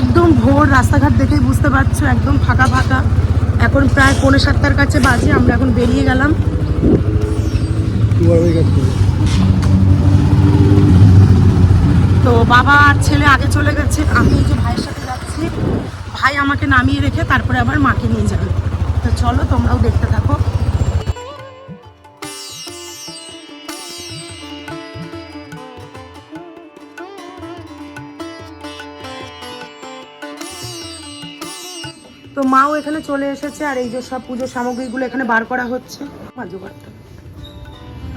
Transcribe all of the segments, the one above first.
একদম ভোর রাস্তাঘাট দেখেই বুঝতে পারছ একদম ফাঁকা ফাঁকা। এখন প্রায় পৌনে সাতটার কাছে বাজে আমরা এখন বেরিয়ে গেলাম। তো বাবা আর ছেলে আগে চলে গেছে আমি এই যে ভাইয়ের সাথে যাচ্ছি। ভাই আমাকে নামিয়ে রেখে তারপরে আবার মাকে নিয়ে যাবে। তো চলো তোমরাও দেখতে থাকো। মাও এখানে চলে এসেছে, আর এই যে সব পুজোর সামগ্রীগুলো এখানে বার করা হচ্ছে।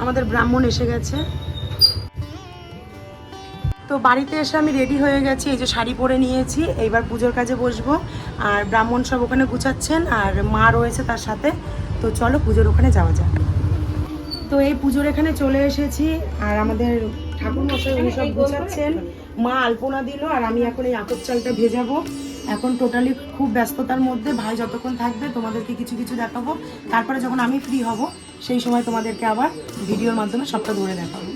আমাদের ব্রাহ্মণ এসে গেছে। তো বাড়িতে এসে আমি রেডি হয়ে গেছি, এই যে শাড়ি পরে নিয়েছি, এইবার পুজোর কাজে বসবো। আর ব্রাহ্মণ সব ওখানে গুছাচ্ছেন, আর মা রয়েছে তার সাথে। তো চলো পুজোর ওখানে যাওয়া যাক। তো এই পুজোর এখানে চলে এসেছি, আর আমাদের ঠাকুর মশাই উনি সব গুছাচ্ছেন। মা আলপনা দিল, আর আমি এখন এই আতপ চালটা ভেজাবো। এখন টোটালি খুব ব্যস্ততার মধ্যে ভাই যতক্ষণ থাকবে তোমাদেরকে কিছু কিছু দেখাবো। তারপরে যখন আমি ফ্রি হব, সেই সময় তোমাদেরকে আবার ভিডিওর মাধ্যমে সবটা ধরে দেখাবো।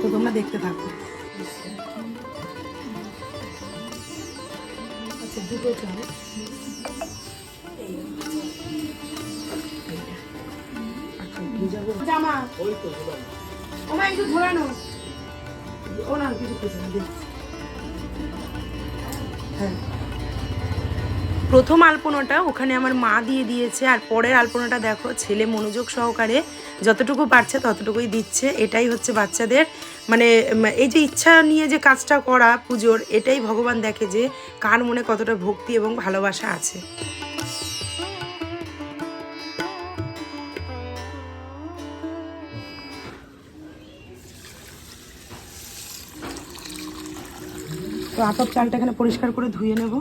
তো তোমরা দেখতে থাকো। আচ্ছা ও না, কিছু দেখছি। হ্যাঁ প্রথম আলপনাটা ওখানে আমার মা দিয়ে দিয়েছে, আর পরের আলপনাটা দেখো, ছেলে মনোযোগ সহকারে যতটুকু পারছে ততটুকুই দিচ্ছে। এটাই হচ্ছে বাচ্চাদের মানে এই যে ইচ্ছা নিয়ে যে কাজটা করা পুজোর, এটাই ভগবান দেখে যে কার মনে কতটা ভক্তি এবং ভালোবাসা আছে। তো আতপ চালটা এখানে পরিষ্কার করে ধুয়ে নেব।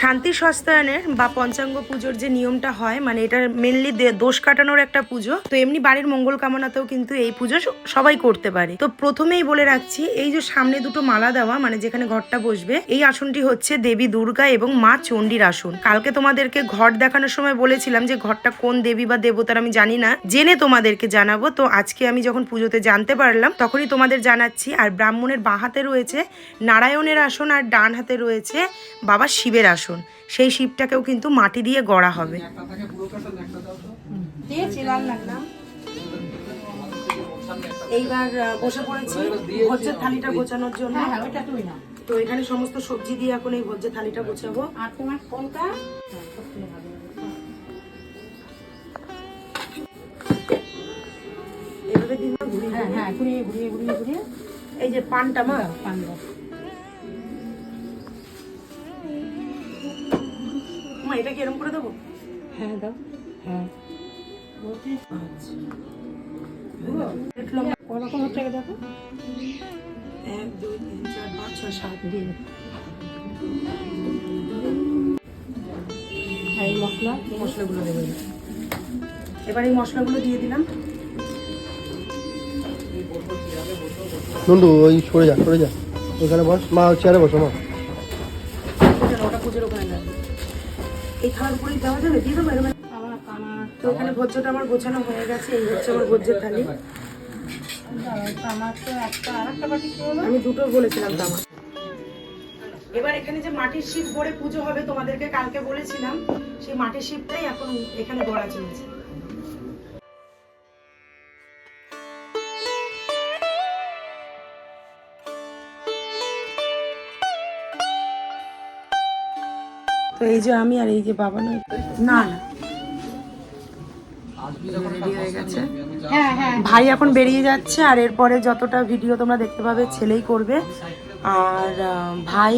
শান্তি সস্তায়নের বা পঞ্চাঙ্গ পুজোর যে নিয়মটা হয় মানে এটা মেনলি দোষ কাটানোর একটা পুজো। তো এমনি বাড়ির মঙ্গল কামনাতেও কিন্তু এই পুজো সবাই করতে পারে। তো প্রথমেই বলে রাখছি, এই যে সামনে দুটো মালা দেওয়া মানে যেখানে ঘরটা বসবে, এই আসনটি হচ্ছে দেবী দুর্গা এবং মা চণ্ডীর আসন। কালকে তোমাদেরকে ঘর দেখানোর সময় বলেছিলাম যে ঘরটা কোন দেবী বা দেবতার, আমি জানি না। জেনে তোমাদেরকে জানাব। তো আজকে আমি যখন পুজোতে জানতে পারলাম, তখনই তোমাদের জানাচ্ছি, আর ব্রাহ্মণের বাঁ হাতে রয়েছে নারায়ণের আসন, আর ডান হাতে রয়েছে বাবা শিবের আসন। সেই শিবটাকেও কিন্তু মাটি দিয়ে গড়া হবে। এইবার বসে পড়েছি ভোজ্যের থালিটা গোছানোর জন্য। তো এখানে সমস্ত সবজি দিয়ে এখন এই ভোজ্যের থালিটা গোছাবো। আর তোমার কোনটা? এভাবে দিন ঘুরিয়ে হ্যাঁ হ্যাঁ ঘুরিয়ে ঘুরিয়ে ঘুরিয়ে। ঘুরিয়ে এই যে পানটা মা? পান্ডব মা এটা কি এরকম করে দেবো? হ্যাঁ দাও। হ্যাঁ। দেখলাম। ওরকম হচ্ছে কি দেখো? এক দুই তিন চার পাঁচ ছয় সাত দিয়ে হ্যাঁ এই মশলা। মশলাগুলো দেবো। এবার এই মশলাগুলো দিয়ে দিলাম। নন্দু ওই সরে যা সরে যা। ওখানে বস। মা চেয়ারে বসো মা। এই উপরেই দেওয়া যাবে? দিয়ে দেবো এরকম তো ওখানে ভোজ্যটা আমার গোছানো হয়ে গেছে এই হচ্ছে আমার ভোজ্যের থালি। আমি দুটো বলেছিলাম তো এবার এখানে যে মাটির শিব গড়ে পুজো হবে তোমাদেরকে কালকে বলেছিলাম সেই মাটির শিবটাই এখন এখানে গড়া চলছে। তো এই যে আমি আর এই যে বাবা না না। ভাই এখন বেরিয়ে যাচ্ছে আর এরপরে যতটা ভিডিও তোমরা দেখতে পাবে ছেলেই করবে। আর ভাই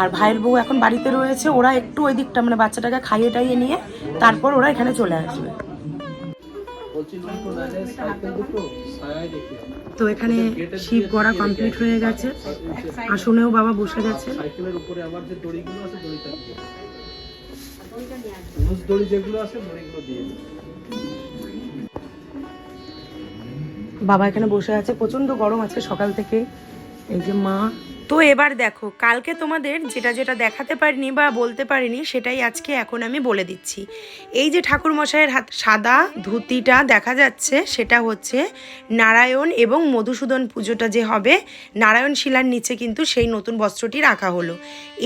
আর ভাইয়ের বউ এখন বাড়িতে রয়েছে। ওরা একটু ওই দিকটা মানে বাচ্চাটাকে খাইয়ে টাইয়ে নিয়ে তারপর ওরা এখানে চলে আসবে। তো এখানে শিব গড়া কমপ্লিট হয়ে গেছে। আসনেও বাবা বসে গেছে। সাইকেলের উপরে আবার যে দড়িগুলো আছে দড়িটা বাবা এখানে বসে আছে প্রচণ্ড গরম আছে সকাল থেকে। এই যে মা তো এবার দেখো, কালকে তোমাদের যেটা যেটা দেখাতে পারিনি বা বলতে পারিনি সেটাই আজকে এখন আমি বলে দিচ্ছি। এই যে ঠাকুর মশাইয়ের হাত, সাদা ধুতিটা দেখা যাচ্ছে, সেটা হচ্ছে নারায়ণ এবং মধুসূদন পুজোটা যে হবে, নারায়ণ শিলার নিচে কিন্তু সেই নতুন বস্ত্রটি রাখা হলো।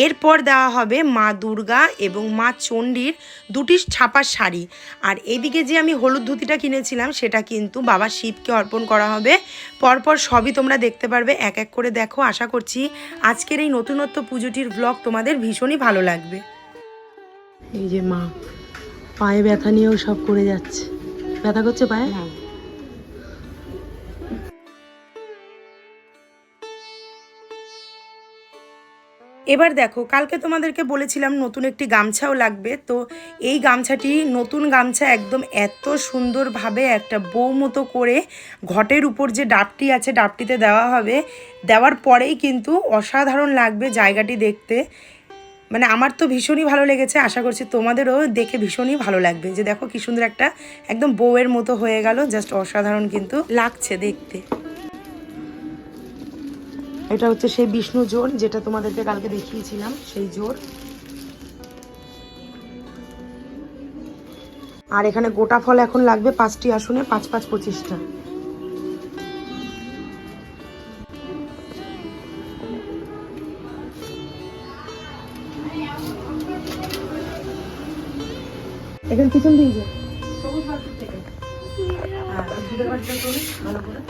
এরপর দেওয়া হবে মা দুর্গা এবং মা চণ্ডীর দুটি ছাপার শাড়ি। আর এদিকে যে আমি হলুদ ধুতিটা কিনেছিলাম, সেটা কিন্তু বাবা শিবকে অর্পণ করা হবে। পরপর সবই তোমরা দেখতে পারবে, এক এক করে দেখো। আশা করছি আজকের এই নতুনত্ব পুজোটির ব্লগ তোমাদের ভীষণই ভালো লাগবে। এই যে মা পায়ে ব্যথা নিয়েও সব করে যাচ্ছে। ব্যথা করছে পায়ে? এবার দেখো, কালকে তোমাদেরকে বলেছিলাম নতুন একটি গামছাও লাগবে, তো এই গামছাটি নতুন গামছা একদম এত সুন্দরভাবে একটা বউ মতো করে ঘটের উপর যে ডাবটি আছে, ডাবটিতে দেওয়া হবে। দেওয়ার পরেই কিন্তু অসাধারণ লাগবে জায়গাটি দেখতে। মানে আমার তো ভীষণই ভালো লেগেছে, আশা করছি তোমাদেরও দেখে ভীষণই ভালো লাগবে। যে দেখো কি সুন্দর একটা একদম বউয়ের মতো হয়ে গেল, জাস্ট অসাধারণ কিন্তু লাগছে দেখতে। এটা হচ্ছে সেই বিষ্ণু জোর যেটা তোমাদেরকে কালকে দেখিয়েছিলাম সেই জোর। আর এখানে গোটা ফল এখন লাগবে পাঁচটি আসনে পাঁচ পাঁচ পঁচিশটা। এখানে পিছন দিয়ে যে হ্যাঁ, ভালো করে।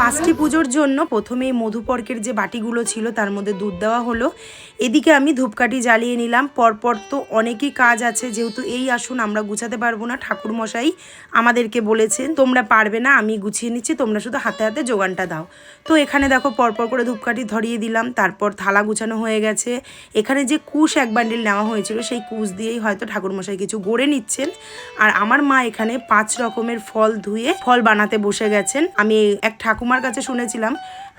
পাঁচটি পুজোর জন্য প্রথমেই মধুপর্কের যে বাটিগুলো ছিল, তার মধ্যে দুধ দেওয়া হলো। এদিকে আমি ধূপকাঠি জ্বালিয়ে নিলাম। পরপর তো অনেকই কাজ আছে, যেহেতু এই আসুন আমরা গুছাতে পারব না। ঠাকুর মশাই আমাদেরকে বলেছেন, তোমরা পারবে না, আমি গুছিয়ে নিচ্ছি, তোমরা শুধু হাতে হাতে যোগানটা দাও। তো এখানে দেখো পরপর করে ধূপকাঠি ধরিয়ে দিলাম, তারপর থালা গুছানো হয়ে গেছে। এখানে যে কুশ এক বান্ডিল নেওয়া হয়েছিল, সেই কুশ দিয়েই হয়তো ঠাকুরমশাই কিছু গড়ে নিচ্ছেন। আর আমার মা এখানে পাঁচ রকমের ফল ধুয়ে ফল বানাতে বসে গেছেন। আমি এক ঠাকুমার কাছে শুনেছিলাম,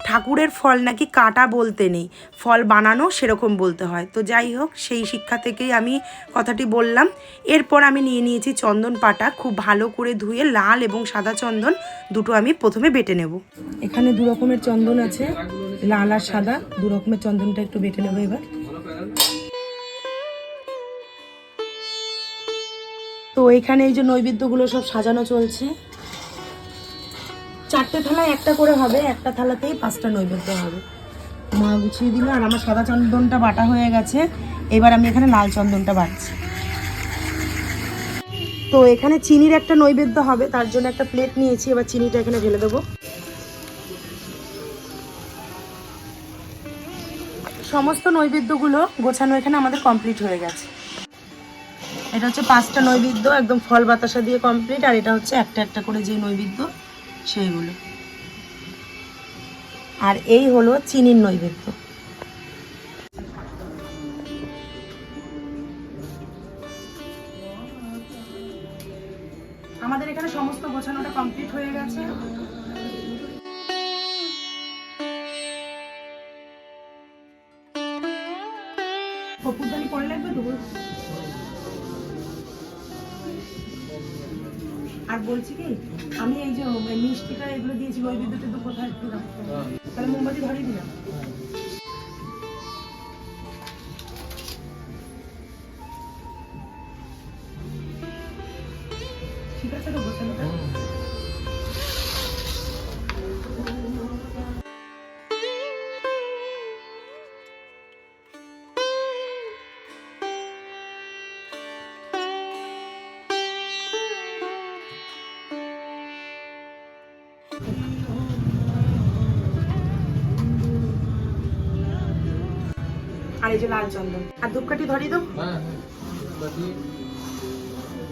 ঠাকুরের ফল নাকি কাটা বলতে নেই, ফল বানানো সেরকম বলতে হয়। তো যাই হোক, সেই শিক্ষা থেকেই আমি কথাটি বললাম। এরপর আমি নিয়ে নিয়েছি চন্দন পাটা, খুব ভালো করে ধুয়ে লাল এবং সাদা চন্দন দুটো আমি প্রথমে বেটে নেব। এখানে দু রকমের চন্দন আছে, লাল আর সাদা, দু রকমের চন্দনটা একটু বেটে নেব এবার। তো এখানে এই যে নৈবেদ্যগুলো সব সাজানো চলছে চারটে থালায় একটা করে হবে, একটা থালাতেই পাঁচটা নৈবেদ্য হবে। মা গুছিয়ে দিল, আর আমার সাদা চন্দনটা বাটা হয়ে গেছে। এবার আমি এখানে লাল চন্দনটা বাটছি। তো এখানে চিনির একটা নৈবেদ্য হবে, তার জন্য একটা প্লেট নিয়েছি, এবার চিনিটা এখানে ঢেলে দেবো। সমস্ত নৈবেদ্যগুলো গোছানো এখানে আমাদের কমপ্লিট হয়ে গেছে। এটা হচ্ছে পাঁচটা নৈবেদ্য, একদম ফল বাতাসা দিয়ে কমপ্লিট আর এটা হচ্ছে একটা একটা করে যে নৈবেদ্য। সেইগুলো আর এই হলো চিনির নৈবেদ্য। আমাদের এখানে সমস্ত গোছানোটা কমপ্লিট হয়ে গেছে। বলছি কি, আমি এই যে মিষ্টিটা এগুলো দিয়েছি ওই তো কোথায় একটু রাখতে তাহলে মোমবাতি ধরিয়ে দিলাম। এই যে লাল চন্দন। আর ধূপকাঠি ধরিয়ে দেবো হ্যাঁ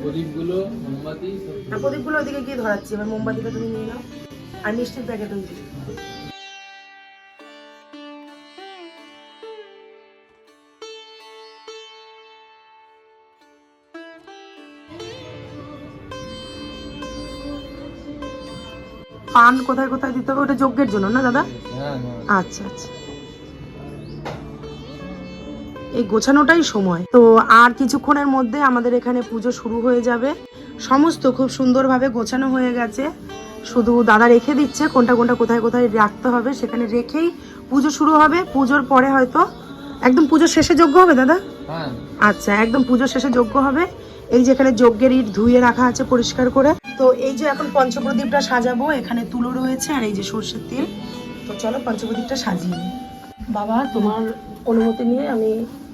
প্রদীপগুলো মোমবাতি আর প্রদীপগুলো ওইদিকে গিয়ে ধরাচ্ছি এবার মোমবাতিটা তুমি নিয়ে নাও। আর মিষ্টির প্যাকেট ওই পান কোথায় কোথায় দিতে হবে? ওটা যজ্ঞের জন্য না দাদা? হ্যাঁ হ্যাঁ। আচ্ছা আচ্ছা। এই গোছানোটাই সময়। তো আর কিছুক্ষণের মধ্যে আমাদের এখানে পুজো শুরু হয়ে যাবে। সমস্ত খুব সুন্দরভাবে গোছানো হয়ে গেছে। শুধু দাদা রেখে দিচ্ছে কোনটা কোনটা কোথায় কোথায় রাখতে হবে সেখানে রেখেই পুজো শুরু হবে। পুজোর পরে হয়তো একদম পুজোর শেষে যোগ্য হবে দাদা? হ্যাঁ। আচ্ছা একদম পুজোর শেষে যজ্ঞ হবে। এই যে এখানে যজ্ঞের ইট ধুয়ে রাখা আছে পরিষ্কার করে। তো এই যে এখন পঞ্চপ্রদীপটা সাজাবো এখানে তুলো রয়েছে আর এই যে সর্ষের তেল। তো চলো পঞ্চপ্রদীপটা সাজিয়ে বাবা তোমার অনুমতি নিয়ে আমি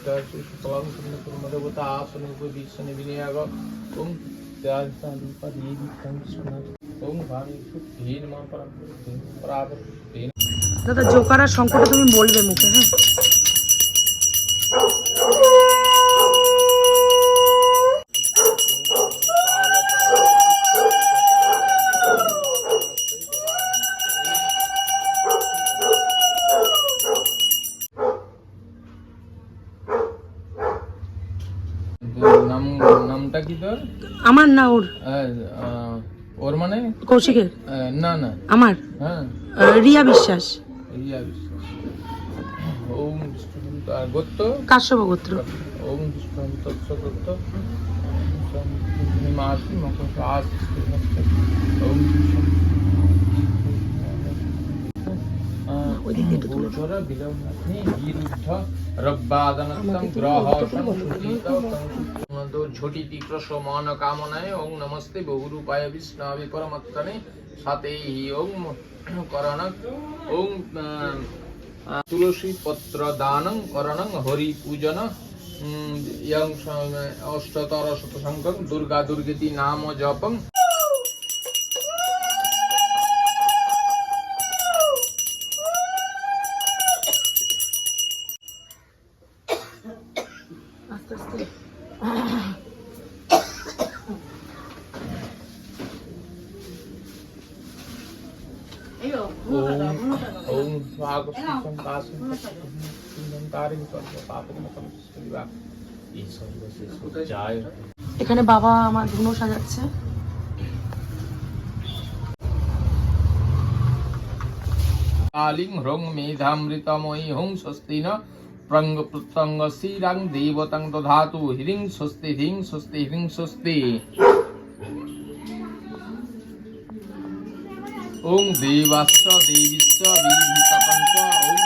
శుక్లాం కుటుంబదేవతాసనోపదీక్షణ వినియోగం ఓం দাদা জোকার আর সংকটে তুমি বলবে মুখে হ্যাঁ না ওর? ওর মানে? কৌশিকের? না না। আমার? হ্যাঁ। রিয়া বিশ্বাস। রিয়া বিশ্বাস। ওম আর গোত্র কাশ্যপ গোত্র। ওম বিষ্ণু তৎসদত্ত মাসি মকর আস ওম রব্বাদনত্তম গ্রহ সংসুচিত সংসুচিত ঝটিতি প্রসমান কামনায় ওং নমস্তে বহুরূপায় বিষ্ণাবি পরমাত্মনে সাতে ওং করণ ওং তুলসী পত্র দানং করণং হরি পূজন অষ্টতর শত সংখ্যক দুর্গা দুর্গতি নাম জপং এখানে বাবা আমার ধুনো সাজাচ্ছে। কালিং হ্রং মেধামৃতময়ী হুং স্বস্তি ন প্রঙ্গ প্রত্যঙ্গ শ্রীরাং দেবতং দধাতু হিরিং স্বস্তি হিং স্বস্তি হিং স্বস্তি। ওং দেবাশ্চ দেবিশ্চ বিভূতপঞ্চ ওং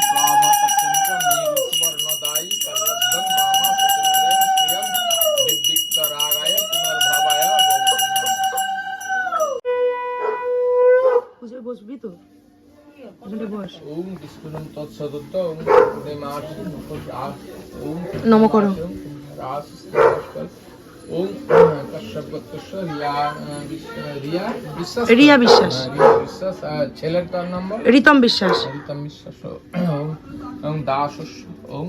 নম করো। রিয়া বিশ্বাস। বিশ্বাস। আর ছেলের তার নম্বর? রিতম বিশ্বাস। হরিতম বিশ্বাস। ওম ওম ওম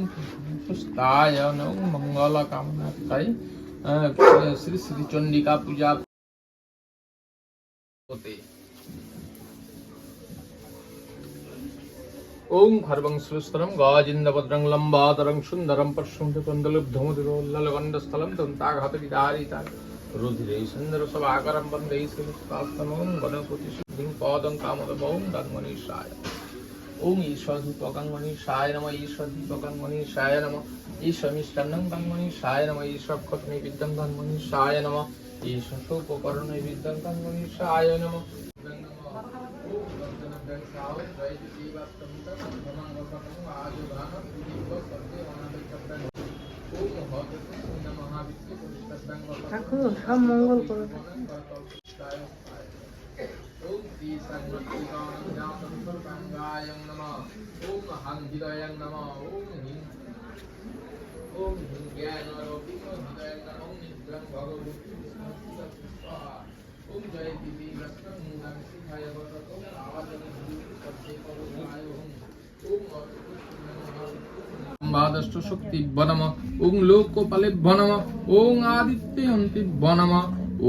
সুস্তায় ওম মঙ্গল কামনাকাই শ্রী শ্রী চণ্ডিকা পূজা। হতে ওং খর্বং সুস্তরম গাজিন্দভদ্রং লম্বাদরং সুন্দরম পশ্যন্তি কন্দলুব্ধমুদিরোল্লগণ্ডস্থলম দন্তাঘাত বিদারিতা রুধিরে সুন্দর সভাকরম বন্দে শ্রীস্তমং গণপতি সিদ্ধিং পদং কামদবং গঙ্গণীশায় ওং ঈশ্বর দীপকং মনীষায় নম ঈশ্বর দীপকং মনীষায় নম ঈশ্বর মিষ্টান্নং গঙ্গণীশায় নম ঈশ্বর খটনি বিদ্যং গঙ্গণীশায় নম ঈশ্বর সোপকরণে বিদ্যং গঙ্গণীশায় নম ঠাকুর সব মঙ্গল করো ओम श्री सर्वज्ञानं सर्वांगाय नमः ओम हंधिदय नमः ओम हिं ओम हिंज्ञानरोपित हृदय नमः ओम निद्रं भगवती स्वाहा ओम जय देवी रत्नं मूलं सिंहाय वरद ओम आवाजन শক্তি বনম ওং লোকপালে বনম ওং আদিত্যে হন্তি বনম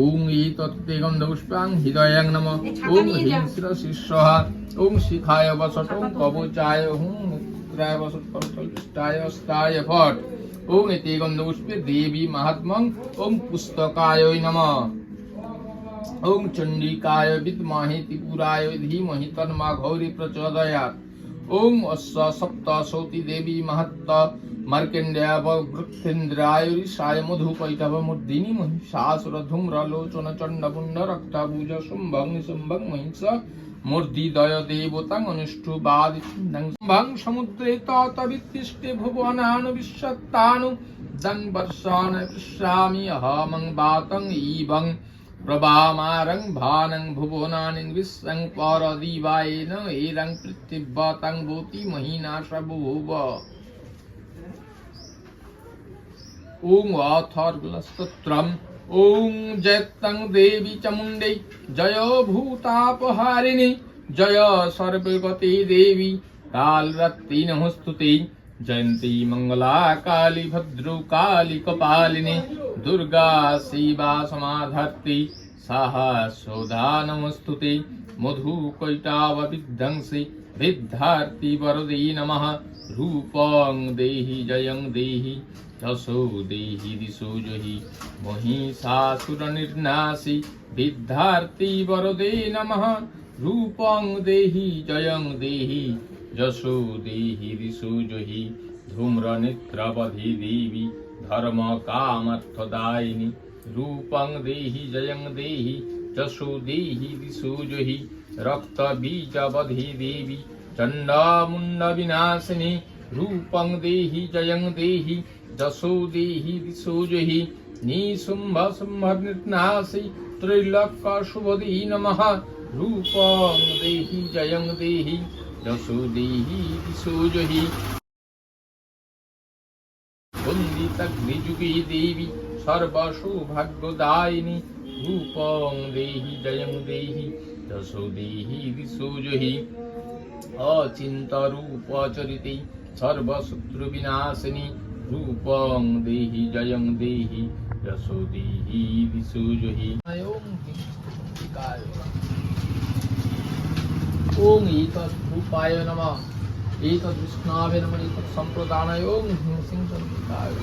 ওং তত্ত্বে গন্ধপুষ্পাং হৃদয়াং নম ওং হিংস্র শিষ্যহ ওং শিখায় বসট ওং কবচায় হুং মুক্তায় স্থায় ফট ওং গন্ধপুষ্পে দেবী মহাত্মং ওং পুস্তকায় নম। প্রচোদয়াৎ ওং অশ্ব সপ্ত সৌতি দেবী মাহাত্ম মার্কেন্ডেয় বৃক্ষেন্দ্রায়ুরিষায় মধুপৈতব মূর্ধিনি মহিষাসুর ধূম্র লোচন চণ্ড পুণ্ড রক্তাবুজ শুম্ভং নিশুম্ভং মহিষ মূর্ধিদয় দেবতাং অনুষ্ঠুবাদি সমুদ্রে ততবিত্তিষ্টে ভুবনানু বিশ্বত্তানু। দং বর্ষান পৃশ্যামি অহমং বাতং ঈবং प्रभामारं भानं भुवनानिन् विस्सङ्परदिवायेन एरं भूति ॐ ॐ देवी चमुण्डे जय भूतापहारिणी, जय सर्वगते देवी। कालरत्ति नमस्तुते। जयन्ती मङ्गला काली भद्रु काली कपालिनी। দুর্গা শিবা সমাধর্তি সাহা সৌধা নমস্তুতে মধু কৈটাব বিধ্বংসি বিদ্ধার্তি বরদে নমঃ রূপং দেহি জয়ং দেহি যশো দেহি দিশো জহি মহিষাসুরনির্নাশি বিদ্ধার্তি বরদে নমঃ রূপং দেহি জয়ং দেহি যশো দেহি দিশো ধর্ম কামর্থদায়িনী রূপং দেহি জয়ং দেহি যশো দেহি দিশো জহি রক্ত বীজবধি দেবী চণ্ডামুণ্ড বিনাশিনী রূপং দেহি জয়ং দেহি যশো দেহি দিশো জহি নিশুম্ভ শুম্ভ নির্নাশি ত্রৈলোক্য শুভদী নমঃ রূপং দেহি জয়ং দেহি যশো দেহি দিশো জহি বন্দিতগ্নিযুগে দেবী সর্বসৌভাগ্যদায়িনী রূপং দেহি জয়ং দেহি যশো দেহি দিশো জহি অচিন্ত রূপ চরিতে সর্বশত্রু বিনাশিনী রূপং দেহি জয়ং দেহি যশো দেহি দিশো জহি ওম ওম নমঃ एतद् विष्णावे नमः एतत् सम्प्रदानाय ॐ ह्रीं सिं चन्द्रिकाय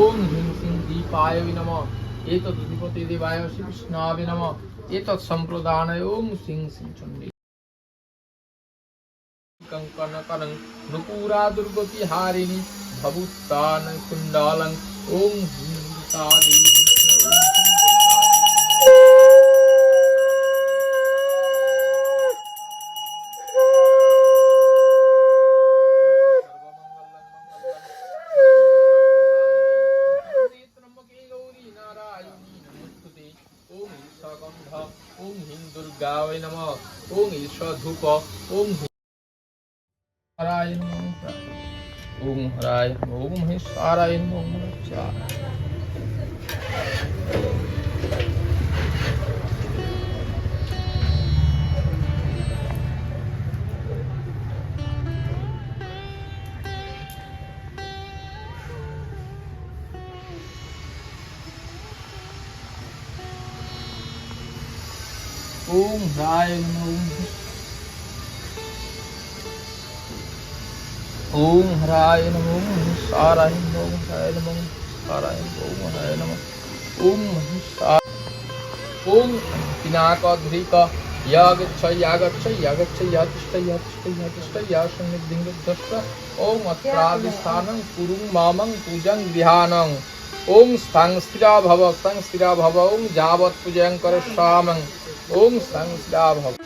ॐ ह्रीं सिं दीपाय नमः एतद् अधिपते देवाय श्री विष्णावे नमः एतत् सम्प्रदानाय ॐ सिं सिं चण्डी कङ्कणकनं नुपुरा दुर्गति हारिणि भवुत्तान कुण्डालं ॐ ह्रीं ওম হিং দুর্গায় নম। ওম ঈশ্বর ধূপ। ওম হরায় ওম হরায় ওম মহেশ্বরায় নম। Sayang naubos. Om Harayan Namo Sarayan Namo Harayan Namo Sarayan Namo Harayan Namo Om Om Pinakadrika Yagaccha Yagaccha Yagaccha Yagaccha Yagaccha Yagaccha Yasanidhingadhashta Om Atradhistanam Purum Mamam Pujang Dhihanam Om Stangstira Bhava Stangstira Bhava Om Javat Pujang Karashamam स्थिरा भव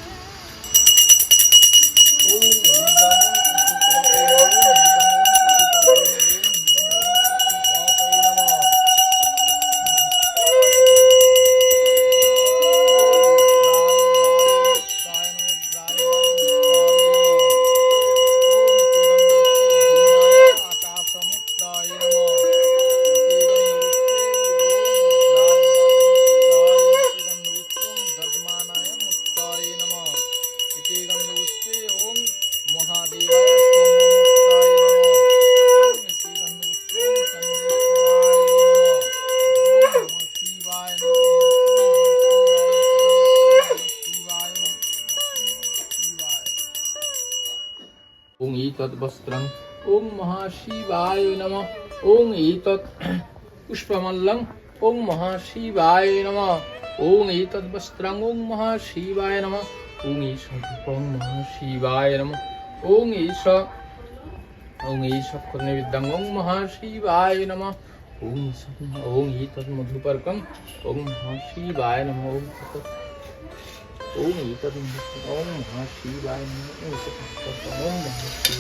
एतत् वस्त्रं ॐ महाशिवाय नमः ॐ एतत् पुष्पमल्लं ॐ महाशिवाय नमः ॐ एतत् वस्त्रं ॐ महाशिवाय नमः ॐ ईश ॐ महाशिवाय नमः ॐ ईश ॐ ईश नैवेद्यं ॐ महाशिवाय नमः ॐ स- ॐ एतत् मधुपर्कम् ॐ महाशिवाय नमः ॐ तत् ॐ एतत् मधु- ॐ महाशिवाय नमः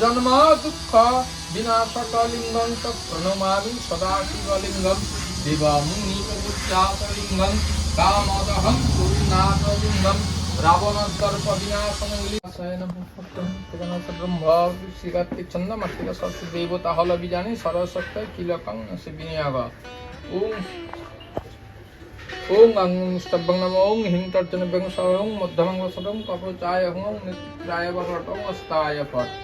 जन्म दुःख विनाशकलिङ्गं च प्रणमामि सदाशिवलिङ्गं शिवमुनिप्रबुद्धाकलिङ्गं कामदहं गुरुनाथलिङ्गं রাবণদ্বর্পবিনাশনলিঙ্গম দেবতা হল বিজানে সরস্বত্য কিলকং সে বিনিয়োগ ওম ওং আং স্তব্যং নম ওং হিং তর্জন বেং সং মধ্যমং বসতং কপচায় হং নিত্রায় বরটং অস্তায় পট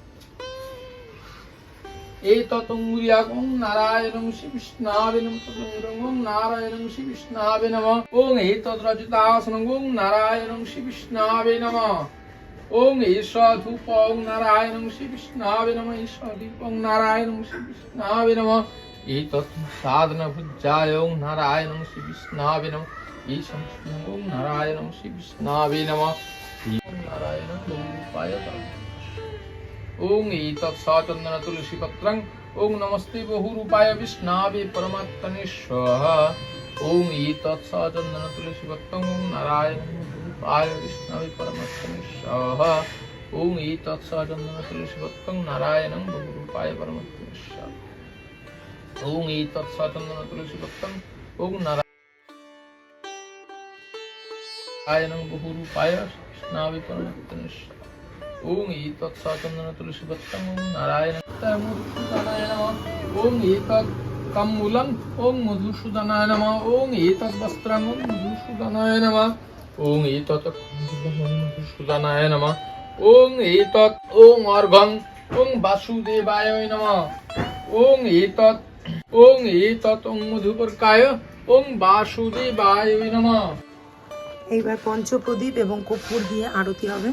एततुङ्गुर्यागं नारायणं श्रीविष्णावे नमः तदुङ्गं ॐ नारायणं श्रीविष्णावे नमः ॐ एतद्रजितासनं ॐ नारायणं श्रीविष्णावे नमः ॐ ईशाधूप ॐ नारायणं श्रीविष्णावे नमः ईशाधूप ॐ नारायणं श्रीविष्णावे नमः एतत् साधनभुजाय ॐ नारायणं श्रीविष्णावे नमः ईशं ॐ नारायणं श्रीविष्णावे नमः ॐ नारायणं रूपाय नमः ওং এইতৎ সচন্দন তুলসী পত্রং ওং নমস্তে বহুরূপায় বিষ্ণাবে পরমাত্মনে স্বাহা ওং এইতৎ সচন্দন তুলসী পত্রং ওং নারায়ণ রূপায় বিষ্ণাবে পরমাত্মনে স্বাহা ওং এইতৎ সচন্দন তুলসী পত্রং নারায়ণং বহুরূপায় পরমাত্মনে ওং এইতৎ সচন্দন তুলসী পত্রং ওং নারায়ণং বিষ্ণাবে পরমাত্মনে স্বাহা ওং এতৎ সচন্দন তুলসী পত্রং ওং নারায়ণ মধুসূদনায় নমঃ। ওং এতৎ কম্বুলং ওং মধুসূদনায় নমঃ। ওং এতৎ বস্ত্রং ওং মধুসূদনায় নমঃ। ওং এতৎ ওং এতৎ ওং অর্ঘং ওং বাসুদেবায় নমঃ। ওং এতৎ ওং ওং মধুপর্কায় ওং এইবার পঞ্চপ্রদীপ এবং কপুর দিয়ে আরতি হবে।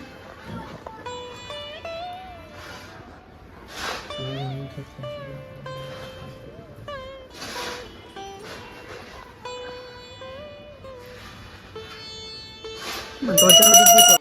দরজা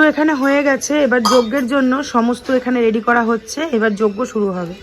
পুজো এখানে হয়ে গেছে, এবার যজ্ঞের জন্য সমস্ত এখানে রেডি করা হচ্ছে, এবার যজ্ঞ শুরু হবে।